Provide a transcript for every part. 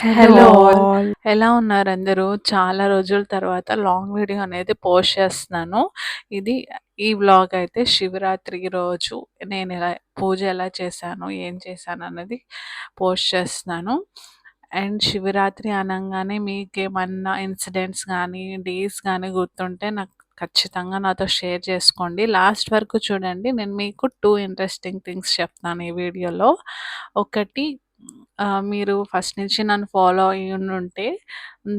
Hello all. ఎలా ఉన్నారు అందరూ? చాలా రోజుల తర్వాత లాంగ్ వీడియో అనేది పోస్ట్ చేస్తున్నాను. ఇది ఈ వ్లాగ్ అయితే శివరాత్రి రోజు నేను ఎలా పూజ ఎలా చేశాను, ఏం చేశాను అన్నది పోస్ట్ చేస్తున్నాను. అండ్ శివరాత్రి అనంగానే మీకేమన్నా ఇన్సిడెంట్స్ గానీ, డేస్ గానీ గుర్తుంటే నాకు ఖచ్చితంగా నాతో షేర్ చేసుకోండి. లాస్ట్ వరకు చూడండి. నేను మీకు 2 ఇంట్రెస్టింగ్ థింగ్స్ చెప్తాను ఈ వీడియోలో. ఒకటి ఆహ్, మీరు ఫస్ట్ నుంచి నన్ను ఫాలో అయ్యుండుంటే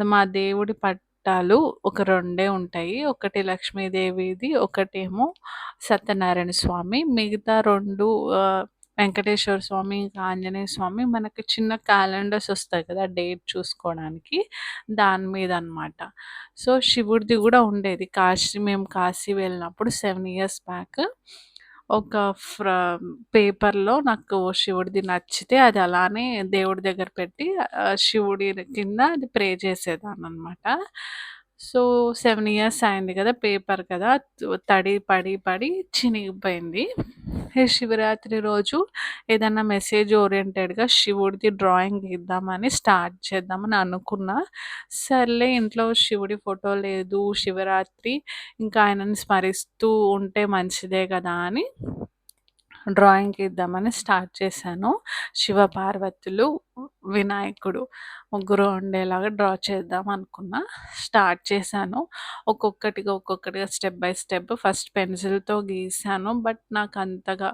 మా దేవుడి పట్టాలు ఒక రెండే ఉంటాయి. ఒకటి లక్ష్మీదేవిది, ఒకటేమో సత్యనారాయణ స్వామి. మిగతా 2 ఆహ్, వెంకటేశ్వర స్వామి, ఇంకా ఆంజనేయ స్వామి మనకి చిన్న క్యాలెండర్స్ ఒస్తాయి కదా! డేట్ చూసుకోవడానికి దాని మీద అనమాట. సో, శివుడిది గూడా ఉండేది. కాశీ మేము కాశీ వెళ్ళినప్పుడు 7 ఇయర్స్ బ్యాక్ ఒక ఫ్ర పేపర్‌లో నాకు శివుడిది నచ్చితే అది అలానే దేవుడి దగ్గర పెట్టి శివుడి కింద అది ప్రే చేసేదాన్ని అనమాట సో, 7 ఇయర్స్ అయింది కదా! పేపర్ కదా! తడి పడి, పడి చినిగిపోయింది. ఈ శివరాత్రి రోజు ఏదన్నా మెసేజ్ ఓరియెంటెడ్‌గా శివుడిది డ్రాయింగ్ గీద్దామని స్టార్ట్ చేద్దామని అనుకున్నా. సర్లే ఇంట్లో శివుడి ఫోటో లేదు. శివరాత్రి ఇంకా ఆయనని స్మరిస్తూ ఉంటే మంచిదే కదా! అని డ్రాయింగ్ గీద్దామని స్టార్ట్ చేశాను. శివపార్వతులు, వినాయకుడు ముగ్గురు ఉండేలాగా డ్రా చేద్దాం అనుకున్నా. స్టార్ట్ చేశాను. ఒక్కొక్కటిగా, ఒక్కొక్కటిగా స్టెప్ బై స్టెప్ ఫస్ట్ పెన్సిల్‌తో గీసాను. బట్ నాకు అంతగా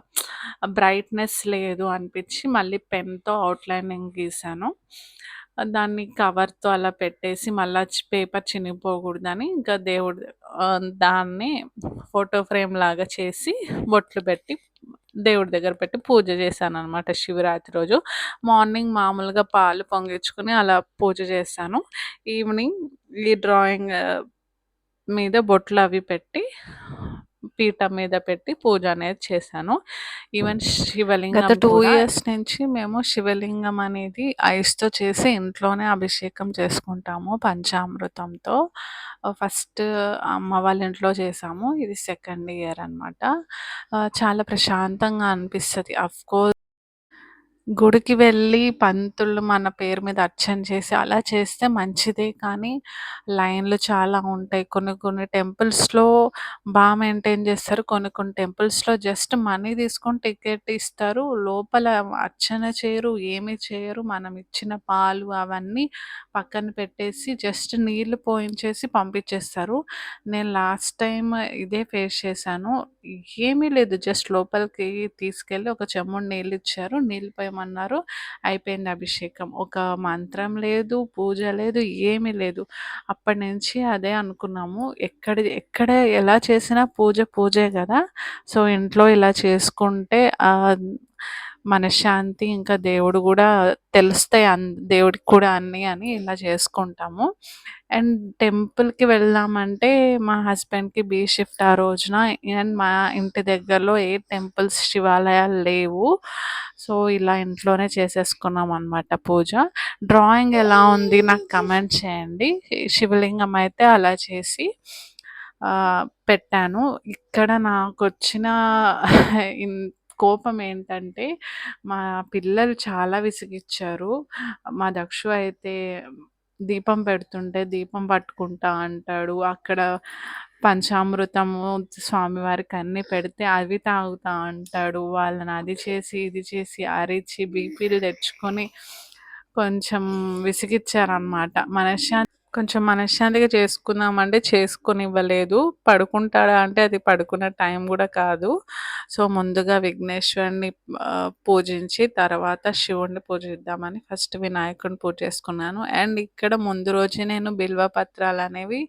బ్రైట్‌నెస్ లేదు అనిపించి మళ్ళీ పెన్‌తో అవుట్లైనింగ్ గీసాను. దాన్ని కవర్‌తో అలా పెట్టేసి మళ్ళీ పేపర్ చినిగిపోకూడదని ఇంకా దేవుడు దాన్ని ఫోటో ఫ్రేమ్ లాగా చేసి బొట్లు పెట్టి దేవుడి దగ్గర పెట్టి పూజ చేశాననమాట శివరాత్రి రోజు. మార్నింగ్ మామూలుగా పాలు పొంగించుకుని అలా పూజ చేశాను. ఈవినింగ్ ఈ డ్రాయింగ్ మీద బొట్లు అవి పెట్టి పీఠం మీద పెట్టి పూజ అనేది చేశాను. ఈవెన్ శివలింగం గత 2 కూడా ఇయర్స్ నుంచి మేము శివలింగం అనేది ఐస్‌తో చేసి ఇంట్లోనే అభిషేకం చేసుకుంటాము పంచామృతంతో. ఫస్ట్ అమ్మ వాళ్ళ ఇంట్లో చేశాము. ఇది సెకండ్ ఇయర్ అనమాట. చాలా ప్రశాంతంగా అనిపిస్తది. ఆఫ్‌కోర్స్ గుడికి వెళ్ళి పంతులు మన పేరు మీద అర్చన చేసి అలా చేస్తే మంచిదే కానీ లైన్‌లు చాలా ఉంటాయి. కొన్ని కొన్ని టెంపుల్స్‌లో బాగా మెయింటైన్ చేస్తారు. కొన్ని కొన్ని టెంపుల్స్‌లో జస్ట్ మనీ తీసుకొని టికెట్ ఇస్తారు. లోపల అర్చన చేయరు. ఏమి చేయరు. మనం ఇచ్చిన పాలు అవన్నీ పక్కన పెట్టేసి జస్ట్ నీళ్ళు పోయించేసి పంపించేస్తారు. నేను లాస్ట్ టైం ఇదే ఫేస్ చేశాను. ఏమీ లేదు. జస్ట్ లోపలికి తీసుకెళ్ళి ఒక చెమ్ముడు నీళ్ళు ఇచ్చారు నీళ్ళు పోయమన్నారు. అయిపోయింది అభిషేకం. ఒక మంత్రం లేదు. పూజ లేదు. ఏమీ లేదు. అప్పటినుంచి అదే అనుకున్నాము. ఎక్కడ ఎక్కడ ఎలా చేసినా పూజ పూజే కదా సో, ఇంట్లో ఇలా చేసుకుంటే మనశ్శాంతి ఇంకా దేవుడు కూడా తెలుస్తాయి అన్ దేవుడికి కూడా అన్నీ అని ఇలా చేసుకుంటాము. అండ్ టెంపుల్‌కి వెళ్దామంటే మా హస్బెండ్‌కి బీ షిఫ్ట్ ఆ రోజున. అండ్ మా ఇంటి దగ్గరలో ఏ టెంపుల్స్, శివాలయాలు లేవు. సో, ఇలా ఇంట్లోనే చేసేసుకున్నాం అనమాట పూజ. డ్రాయింగ్ ఎలా ఉంది నాకు కమెంట్ చేయండి. శివలింగం అయితే అలా చేసి పెట్టాను. ఇక్కడ నాకు వచ్చిన కోపం ఏంటంటే మా పిల్లలు చాలా విసిగిచ్చారు. మా దక్షు అయితే దీపం పెడుతుంటే దీపం పట్టుకుంటా అంటాడు. అక్కడ పంచామృతము స్వామివారికి అన్నీ పెడితే అవి తాగుతా అంటాడు. వాళ్ళని అది చేసి, ఇది చేసి అరిచి బీపీలు తెచ్చుకొని కొంచెం విసిగిచ్చారనమాట. మనశ్శాంతి కొంచెం మనశ్శాంతిగా చేసుకుందామంటే చేసుకోనివ్వలేదు. పడుకుంటాడా అంటే అది పడుకున్న టైం కూడా కాదు. సో, ముందుగా విఘ్నేశ్వరుని పూజించి తర్వాత శివుడిని పూజిద్దామని ఫస్ట్ వినాయకుడిని పూజ చేసుకున్నాను. అండ్ ఇక్కడ ముందు రోజు నేను బిల్వ పత్రాలనేవి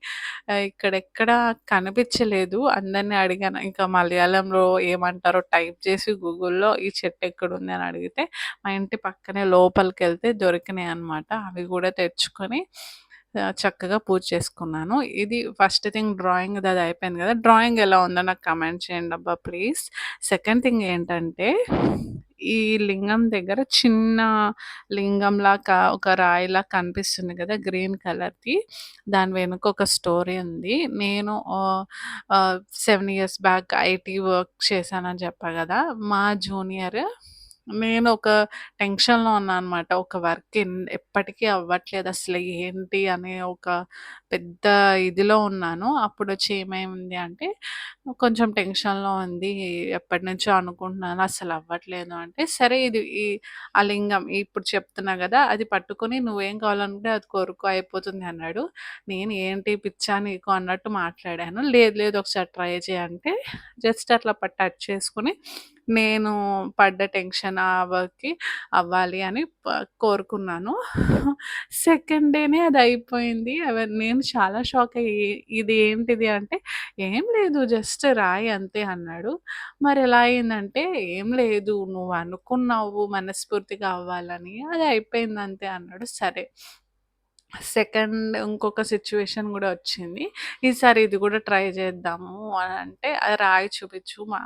ఇక్కడెక్కడ కనిపించలేదు. అందరిని అడిగాను. ఇంకా మలయాళంలో ఏమంటారో టైప్ చేసి గూగుల్‌లో ఈ చెట్టు ఎక్కడుంది అని అడిగితే మా ఇంటి పక్కనే లోపలికి వెళ్తే దొరికినాయి అనమాట అవి కూడా తెచ్చుకొని చక్కగా పూజ చేసుకున్నాను. ఇది ఫస్ట్ థింగ్ డ్రాయింగ్ అది అయిపోయింది కదా డ్రాయింగ్ ఎలా ఉందో నాకు కమెంట్ చేయండబ్బా ప్లీజ్. సెకండ్ థింగ్ ఏంటంటే ఈ లింగం దగ్గర చిన్న లింగంలా ఒక రాయిలా కనిపిస్తుంది కదా గ్రీన్ కలర్‌ది. దాని వెనుక ఒక స్టోరీ ఉంది. నేను seven years back IT work చేశానని చెప్పా కదా మా జూనియర్ నేను ఒక టెన్షన్‌లో ఉన్నా అనమాట. ఒక వర్క్ ఎన్ ఎప్పటికీ అవ్వట్లేదు అసలు ఏంటి అనే ఒక పెద్ద ఇదిలో ఉన్నాను. అప్పుడొచ్చి ఏమైంది అంటే కొంచెం టెన్షన్‌లో ఉంది. ఎప్పటినుంచో అనుకుంటున్నాను అసలు అవ్వట్లేదు అంటే, సరే ఇది ఈ ఆ లింగం ఇప్పుడు చెప్తున్నా గదా! అది పట్టుకొని నువ్వేం కావాలనుకుంటే అది కోరుకో అయిపోతుంది అన్నాడు. నేను ఏంటి పిచ్చా నీకు అన్నట్టు మాట్లాడాను. లేదు లేదు ఒకసారి ట్రై చేయంటే అంటే జస్ట్ అట్లా ప టచ్ చేసుకొని నేను పడ్డ టెన్షన్ ఆ వర్క్‌కి అవ్వాలి అని ప కోరుకున్నాను. సెకండ్ డేనే అది అయిపోయింది. అవ నేను చాలా షాక్ అయ్యి ఇది ఏంటిది అంటే, "ఏం లేదు జస్ట్ రాయి అంతే" అన్నాడు. మరి ఎలా అయిందంటే, "ఏం లేదు నువ్వు అనుకున్నావు మనస్ఫూర్తిగా అవ్వాలని. అది అయిపోయింది అంతే" అన్నాడు. సరే. సెకండ్ ఇంకొక సిచ్యువేషన్ కూడా వచ్చింది. ఈసారి ఇది కూడా ట్రై చేద్దాము అని అంటే, అది రాయి చూపించు మా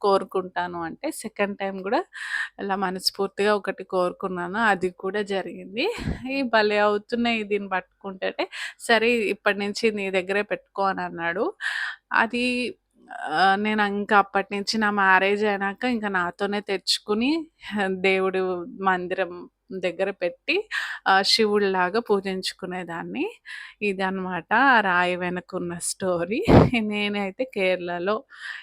కోరుకుంటాను" అంటే సెకండ్ టైమ్ కూడా ఇలా మనస్ఫూర్తిగా ఒకటి కోరుకున్నాను. అది కూడా జరిగింది. ఈ భలే అవుతున్నాయి దీన్ని పట్టుకుంటేనే. సరే ఇప్పటి నుంచి నీ దగ్గరే పెట్టుకో అని అన్నాడు. అది నేను ఇంకా అప్పటినుంచి నా మ్యారేజ్ అయినాక ఇంక నాతోనే తెచ్చుకొని దేవుడు మందిరం దగ్గర పెట్టి శివుడిలాగా పూజించుకునేదాన్ని. ఇదనమాట ఆ రాయి వెనకున్న స్టోరీ. నేనైతే కేరళలో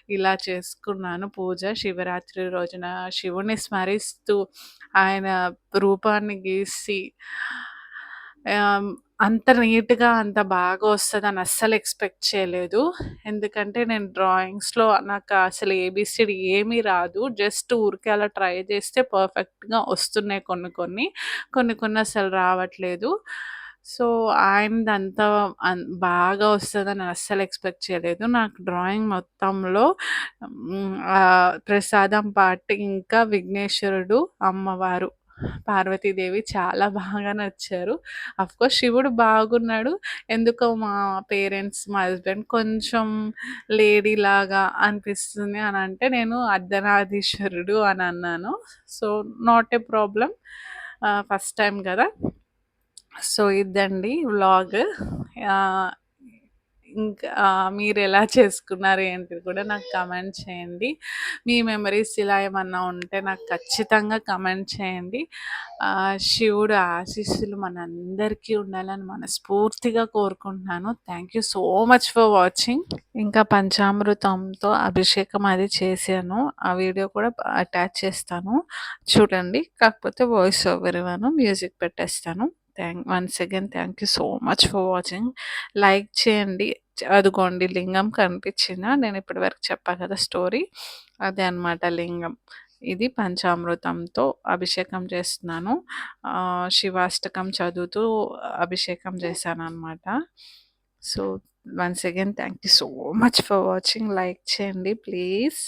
ఇలా చేసుకున్నాను పూజ. శివరాత్రి రోజున శివుణ్ణి స్మరిస్తూ ఆయన రూపాన్ని గీసి అంత నీట్‌గా అంత బాగా వస్తదని అస్సలు ఎక్స్‌పెక్ట్ చేయలేదు. ఎందుకంటే నేను డ్రాయింగ్స్‌లో నాకు అసలు ఏబిసిడి ఏమీ రాదు. జస్ట్ ఊరికే అలా ట్రై చేస్తే పర్ఫెక్ట్‌గా వస్తున్నాయి కొన్ని కొన్ని. కొన్ని కొన్ని అసలు రావట్లేదు. సో, ఆయనదంతా అన్ బాగా వస్తుందని అస్సలు ఎక్స్‌పెక్ట్ చేయలేదు. నాకు డ్రాయింగ్ మొత్తంలో ప్రసాదం పాట ఇంకా విఘ్నేశ్వరుడు, అమ్మవారు పార్వతీదేవి చాలా బాగా నచ్చారు. కోర్స్ శివుడు బాగున్నాడు. ఎందుకో మా పేరెంట్స్, మా హస్బెండ్ కొంచెం లేడీ లాగా అనిపిస్తుంది అని అంటే, నేను అర్ధనాధీశ్వరుడు అని అన్నాను. So, not a problem first time కదా సో, ఇదండి వ్లాగ్. ఇంకా మీరు ఎలా చేసుకున్నారు ఏంటిది కూడా నాకు కమెంట్ చేయండి. మీ మెమరీస్ ఇలా ఏమన్నా ఉంటే నాకు ఖచ్చితంగా కమెంట్ చేయండి. శివుడు ఆశీస్సులు మనందరికీ ఉండాలని మనస్ఫూర్తిగా కోరుకుంటున్నాను. Thank you so much for watching. ఇంకా పంచామృతంతో అభిషేకం అది చేశాను. ఆ వీడియో కూడా అటాచ్ చేస్తాను. చూడండి. కాకపోతే వాయిస్ ఓవర్ ఇవ్వను. మ్యూజిక్ పెట్టేస్తాను. Thank once again thank you so much for watching. Like చేయండి. అదిగోండి లింగం కనిపించిందా? నేను ఇప్పటి వరకు చెప్పా కదా స్టోరీ. అదే అనమాట లింగం. ఇది పంచామృతంతో అభిషేకం చేస్తున్నాను. శివాష్టకం చదువుతూ అభిషేకం చేశాను అనమాట so, once again thank you so much for watching. Like చేయండి ప్లీజ్.